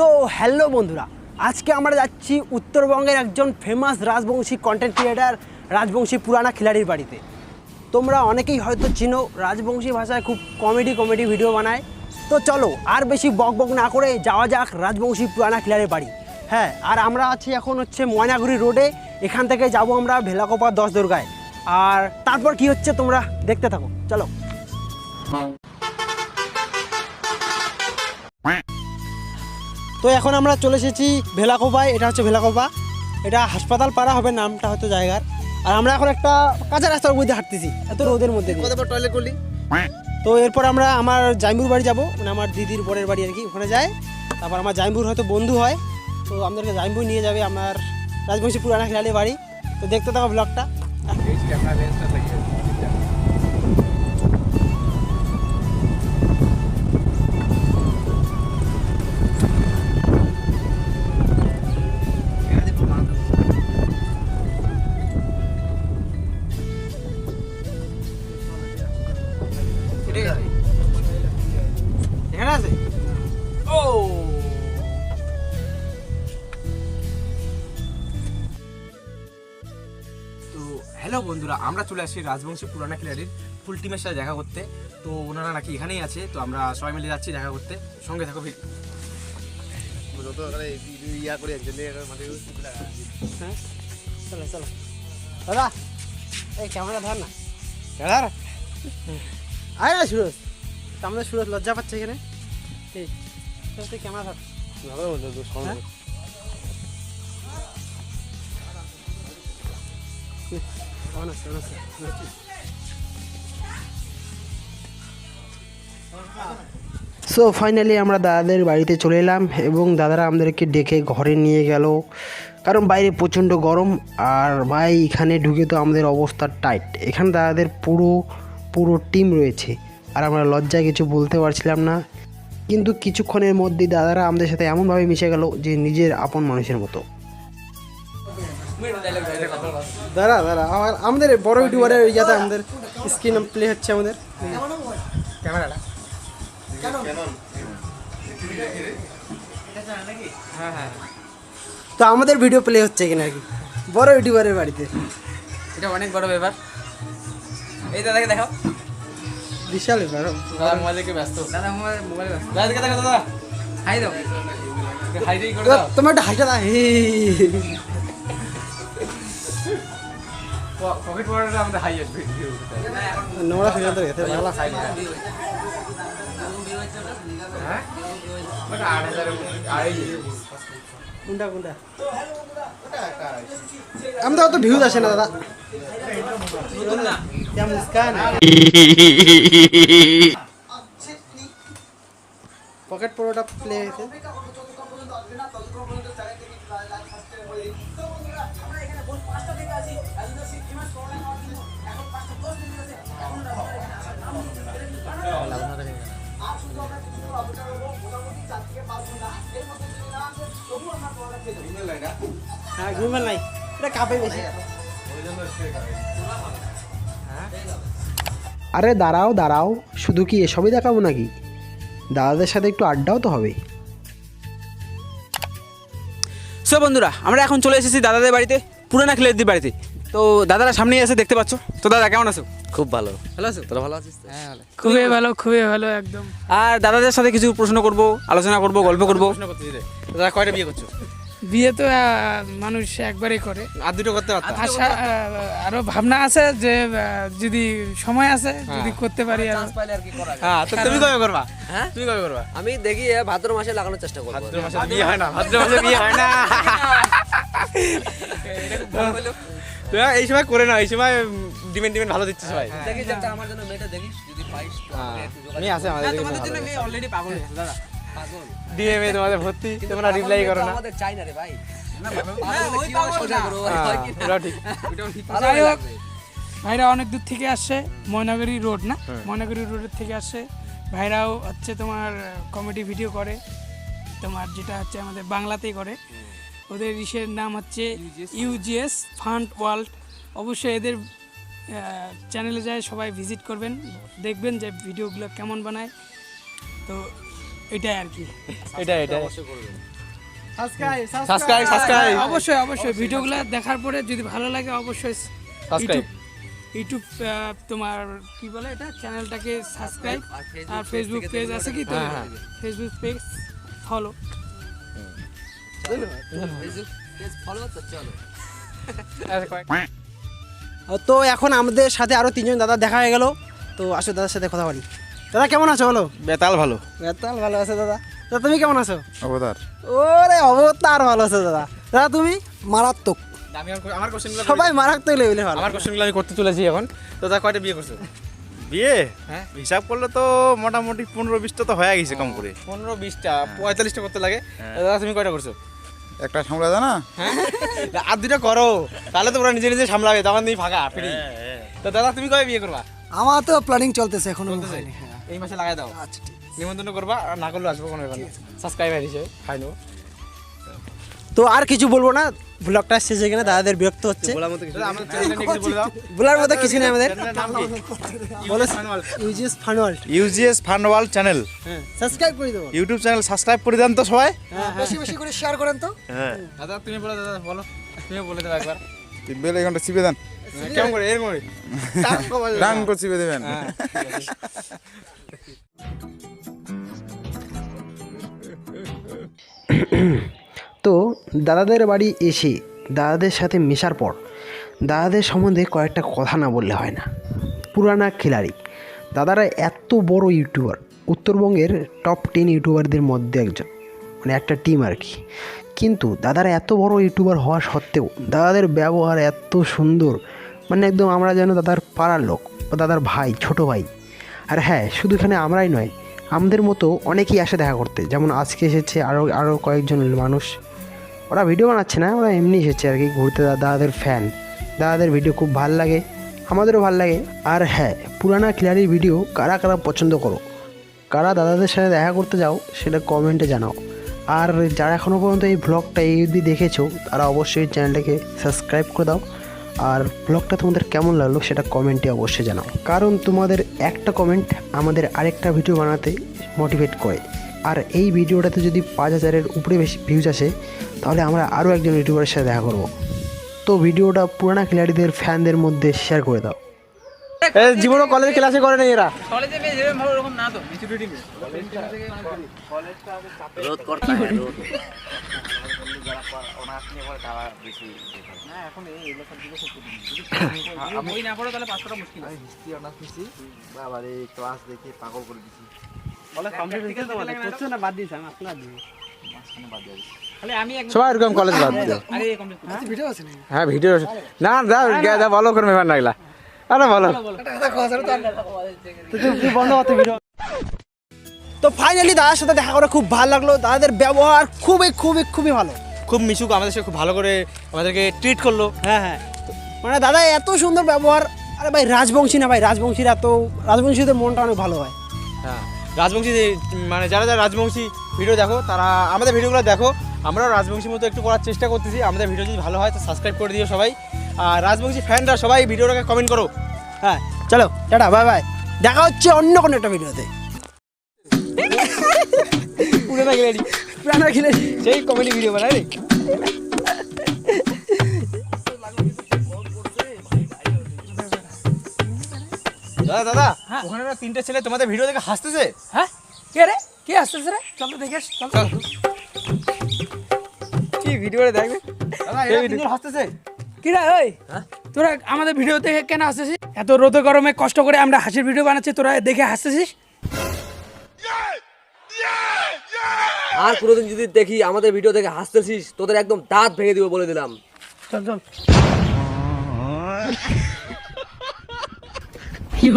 So hello বন্ধুরা। আজকে আমরা যাচ্ছি উত্তরবঙ্গের একজন famous Rajbongshi content creator Rajbongshi পুরানা খিলাড়ির বাড়িতে। তোমরা অনেকেই হয়তো চিনো, রাজবংশী ভাষায় খুব কমেডি কমেডি ভিডিও বানায়। তো চলো, আর বেশি বক বক না করে যাওয়া যাক রাজবংশী পুরানা খিলাড়ির বাড়ি। হ্যাঁ আর আমরা আছি এখন হচ্ছে ময়নাগুড়ি রোডে এখান থেকে যাব আমরা ভেলাকোপা দশ দুর্গায়। আর তারপর কি হচ্ছে তোমরা দেখতে থাকো। চলো। তো এখন আমরা চলে এসেছি ভেলাকোপায় এটা হচ্ছে ভেলাকোপা। এটা হাসপাতাল পাড়া হবে নামটা হয়তো জায়গার। আর আমরা এখন একটা কাঁচা রাস্তার মধ্যে হাঁটতেছি এত রোদের মধ্যে টয়লেট করলি? তো এরপর আমরা আমার জাইমুর বাড়ি যাব মানে আমার দিদির বরের বাড়ি আর কি ওখানে যায়। তারপর আমার জাইমুর হয়তো বন্ধু হয় তো আমাদেরকে জাইমুর নিয়ে যাবে আমার রাজবংশী পুরানা খেলালি বাড়ি। তো দেখতে থাকো ব্লগটা হ্যালো বন্ধুরা আমরা চলে আসি রাজবংশী পুরানা খিলাড়ির ফুল টিমের সাথে দেখা করতে। তো ওনারা নাকি এখানেই আছে তো আমরা সবাই মিলে যাচ্ছি দেখা করতে। সঙ্গে থাকো ভিড়। হ্যাঁ চলো চলো দাদা এই ক্যামেরা ধর না। ধর আয় না সুরজ। তা আমাদের সুরজ লজ্জা পাচ্ছে এখানে। তুই ক্যামেরা ধর। সো ফাইনালি আমরা দাদাদের বাড়িতে চলে এলাম এবং দাদারা আমাদেরকে ডেকে ঘরে নিয়ে গেল। কারণ বাইরে প্রচণ্ড গরম আর ভাই, এখানে ঢুকে তো আমাদের অবস্থা টাইট। এখানে দাদাদের পুরো পুরো টিম রয়েছে। আর আমরা লজ্জায় কিছু বলতে পারছিলাম না। কিন্তু কিছুক্ষণের মধ্যেই দাদারা আমাদের সাথে এমনভাবে মিশে গেল যে নিজের আপন মানুষের মতো। দাঁড়া দাঁড়া। আমার আমাদের বড় ইউটিউবারের ইয়াতে আমাদের স্ক্রিন প্লে হচ্ছে আমাদের। ক্যামেরাটা তো আমাদের ভিডিও প্লে হচ্ছে এখানে আর কি। বড় ইউটিউবারের বাড়িতে। এটা অনেক বড় ব্যাপার। এই দাদাকে দেখাও। বিশাল ব্যাপার। দাদা মোবাইল দেখে ব্যস্ত। দাদা মোবাইল মোবাইল ব্যস্ত। দাদা দেখে দেখো দাদা। হাই দাও। হাই দিয়ে করে দাও। তোমার একটা হাইটা দা হে। পকেট ওয়াটারটা আমাদের হাইয়েস্ট ভিডিও নোংরা সিলিন্ডার খেতে ভালো। খাই না হ্যাঁ। আট হাজারের ভিউজ আসে না দাদা। পকেট পরোটা প্লে হয়েছে। হ্যাঁ ঘুরবেন নাই। এটা কাপে বেশি আরে দাঁড়াও দাঁড়াও। শুধু কি এসবই দেখাবো নাকি? দাদাদের সাথে একটু আড্ডাও তো হবে। সো বন্ধুরা আমরা এখন চলে এসেছি দাদাদের বাড়িতে পুরানা খিলাড়িদের বাড়িতে। তো দাদারা সামনেই এসে দেখতে পাচ্ছ? তো দাদা কেমন আছো? খুব ভালো। ভালো আছো? তোরা ভালো আছিস হ্যাঁ ভালো। খুবই ভালো খুবই ভালো একদম। আর দাদাদের সাথে কিছু প্রশ্ন করব আলোচনা করব গল্প করব। প্রশ্ন করতে দাদা কয়টা বিয়ে করছ? বিয়ে তো মানুষ একবারই করে। আর দুটো করতে পারতাম। আশা আহ, আরও ভাবনা আছে যে যদি সময় আছে যদি করতে পারি আর পাইলে আর কি করা যায়? হ্যাঁ তো তুমি কবে করবা? হ্যাঁ? তুমি কবে করবা? আমি দেখি এ ভাদ্র মাসে লাগানোর চেষ্টা করব। ভাদ্র মাসে বিয়ে হয় না ভাদ্র মাসে বিয়ে হয় না। তো এই সময় করে না এই সময় ডিমেন্ট ডিমেন্ট ভালো দিচ্ছে সবাই দেখি যে একটা আমার জন্য মেয়েটা দেখিস যদি পাইস তো মেয়ে আছে আমাদের হ্যাঁ, জন্য। মেয়ে অলরেডি পাগল হয়ে গেছে দাদা। ডিএমএ তোমাদের ভর্তি তোমরা রিপ্লাই করো না। আমাদের চাই না রে ভাই। হ্যাঁ, হ্যাঁ। ভাইরা অনেক দূর থেকে আসছে ময়নাগুড়ি রোড না? ময়নাগুড়ি রোডের থেকে আসছে। ভাইরাও হচ্ছে তোমার কমেডি ভিডিও করে। তোমার যেটা হচ্ছে আমাদের বাংলাতেই করে। ওদের ইসের নাম হচ্ছে ইউজিএস ফান্ড ওয়ার্ল্ড অবশ্যই এদের চ্যানেলে যায় সবাই ভিজিট করবেন। দেখবেন যে ভিডিওগুলো কেমন বানায়। তো এটাই আর কি। এটা এটা সাবস্ক্রাইব সাবস্ক্রাইব অবশ্যই অবশ্যই। ভিডিওগুলো দেখার পরে যদি ভালো লাগে অবশ্যই সাবস্ক্রাইব। ইউটিউব তোমার কি বলে এটা? চ্যানেলটাকে সাবস্ক্রাইব। আর ফেসবুক পেজ আছে কি তো? ফেসবুক পেজ ফলো ফলো তো তো এখন আমাদের সাথে আরও তিনজন দাদা দেখা হয়ে গেল। তো আসো দাদার সাথে কথা বলি। দাদা কেমন আছো বলো? বেতাল ভালো। বেতাল ভালো আছে দাদা। দাদা তুমি কেমন আছো? অবতার। ওরে অবতার ভালো আছে দাদা। দাদা তুমি? মারাত্মক। সবাই মারাত্মক লেভেলে ভালো। আমার কোশ্চেনগুলো আমি করতে চলেছি এখন। তো তা কয়টা বিয়ে করছ? বিয়ে? হ্যাঁ। হিসাব করলে তো মোটামুটি পনেরো বিশটা তো হয়ে গেছে কম করে। পনেরো বিশটা পঁয়তাল্লিশটা করতে লাগে। দাদা তুমি কয়টা করছ? একটা সামলা জানা আর দুটো করো। তাহলে তো ওরা নিজে নিজে সামলাবে তখন তুমি ফাঁকা ফ্রি তো দাদা তুমি কবে বিয়ে করবা? আমার তো প্ল্যানিং চলতেছে এখনও এই মাসে লাগাই দাও। আচ্ছা নিমন্ত্রণ করবা আর না করলে আসব কোনো ব্যাপার না। সাবস্ক্রাইবার হিসেবে খাই নেব তো আর কিছু বলব না ব্লগটা শেষে গেলে দাদাদের বিরক্ত হচ্ছে। বলার মতো কিছু নেই আমাদের। UGS fun world UGS fun world channel হ্যাঁ। সাবস্ক্রাইব করে দেবো। ইউটিউব চ্যানেল সাবস্ক্রাইব করে দেন তো সবাই। বেশি বেশি করে শেয়ার করেন তো। হ্যাঁ। দাদা তুমি বলো দাদা বলো। তুমি বলে দাও একবার। বেল এখানটা চিপে দেন। কেমন করে? এরকম করে? চিপে দেবেন তো দাদাদের বাড়ি এসে দাদাদের সাথে মেশার পর দাদাদের সম্বন্ধে কয়েকটা কথা না বললে হয় না। পুরানা খিলাড়ি। দাদারা এত বড় ইউটিউবার। উত্তরবঙ্গের টপ টেন ইউটিউবারদের মধ্যে একজন। মানে একটা টিম আর কি। কিন্তু দাদারা এত বড় ইউটিউবার হওয়া সত্ত্বেও দাদাদের ব্যবহার এত সুন্দর। মানে একদম আমরা যেন দাদার পাড়ার লোক বা দাদার ভাই, ছোট ভাই। আর হ্যাঁ শুধু এখানে আমরাই নয়, আমাদের মতো অনেকেই আসে দেখা করতে। যেমন আজকে এসেছে আরও আরও কয়েকজন মানুষ। ওরা ভিডিও বানাচ্ছে না, ওরা এমনি এসেছে আর কি, ঘুরতে দাদাদের ফ্যান দাদাদের ভিডিও খুব ভালো লাগে, আমাদেরও ভালো লাগে। আর হ্যাঁ পুরানা ক্লিয়ারির ভিডিও কারা কারা পছন্দ করো? কারা দাদাদের সাথে দেখা করতে যাও, সেটা কমেন্টে জানাও। আর যারা এখনও পর্যন্ত এই ব্লগটা এই অবধি দেখেছ, তারা অবশ্যই চ্যানেলটাকে সাবস্ক্রাইব করে দাও। আর ব্লগটা তোমাদের কেমন লাগল সেটা কমেন্টে অবশ্যই জানাও। কারণ তোমাদের একটা কমেন্ট আমাদের আরেকটা ভিডিও বানাতে মোটিভেট করে। আর এই ভিডিওটাতে যদি পাঁচ হাজারের উপরে বেশি ভিউজ আসে, তাহলে আমরা আরও একজন ইউটিউবারের সাথে দেখা করব। তো ভিডিওটা পুরানা খেলাড়িদের ফ্যানদের মধ্যে শেয়ার করে দাও। জীবনও কলেজ ক্লাসে করে এরা। না হয় না করা আছে এক সবাই এরকম কলেজ বাদ দিও। ভিডিও আছে হ্যাঁ ভিডিও না দা দা ভালো করে ব্যাপার লাগলা আরে বলো। বন্ধ করতে ভিডিও? তো ফাইনালি দাদার সাথে দেখা করে খুব ভালো লাগল। দাদাদের ব্যবহার খুবই খুবই খুবই ভালো। খুব মিশুক আমাদের সাথে খুব ভালো করে আমাদেরকে ট্রিট করল। হ্যাঁ হ্যাঁ। মানে দাদা এত সুন্দর ব্যবহার। আরে ভাই রাজবংশী না ভাই রাজবংশীর এত রাজবংশীদের মনটা অনেক ভালো হয়। হ্যাঁ রাজবংশী মানে যারা যারা রাজবংশী ভিডিও দেখো তারা আমাদের ভিডিওগুলো দেখো। আমরাও রাজবংশীর মতো একটু করার চেষ্টা করতেছি। আমাদের ভিডিও যদি ভালো হয় তো সাবস্ক্রাইব করে দিও সবাই। আর রাজবংশী ফ্যানরা সবাই ভিডিওটাকে কমেন্ট করো। হ্যাঁ চলো টাটা বাই বাই দেখা হচ্ছে অন্য কোনো একটা ভিডিওতে। পুরানা খেলে সেই কমেডি ভিডিও বানাই রে। দাদা দাদা ওখানে না তিনটে ছেলে তোমাদের ভিডিও দেখে হাসতেছে? হ্যাঁ? কে রে? কে আসতেছে রে? চল দেখে চল কি ভিডিওটা দেখবে? দাদা হাসতেছে। কি রে ওই তোরা আমাদের ভিডিও দেখে কেন আসতেছিস এত রোদে গরমে কষ্ট করে আমরা হাসির ভিডিও বানাচ্ছি তোরা দেখে হাসতেছিস? আর কোনোদিন যদি দেখি আমাদের ভিডিও দেখে হাসতেছিস তোদের একদম দাঁত ভেঙে দিব বলে দিলাম। চল চল। কি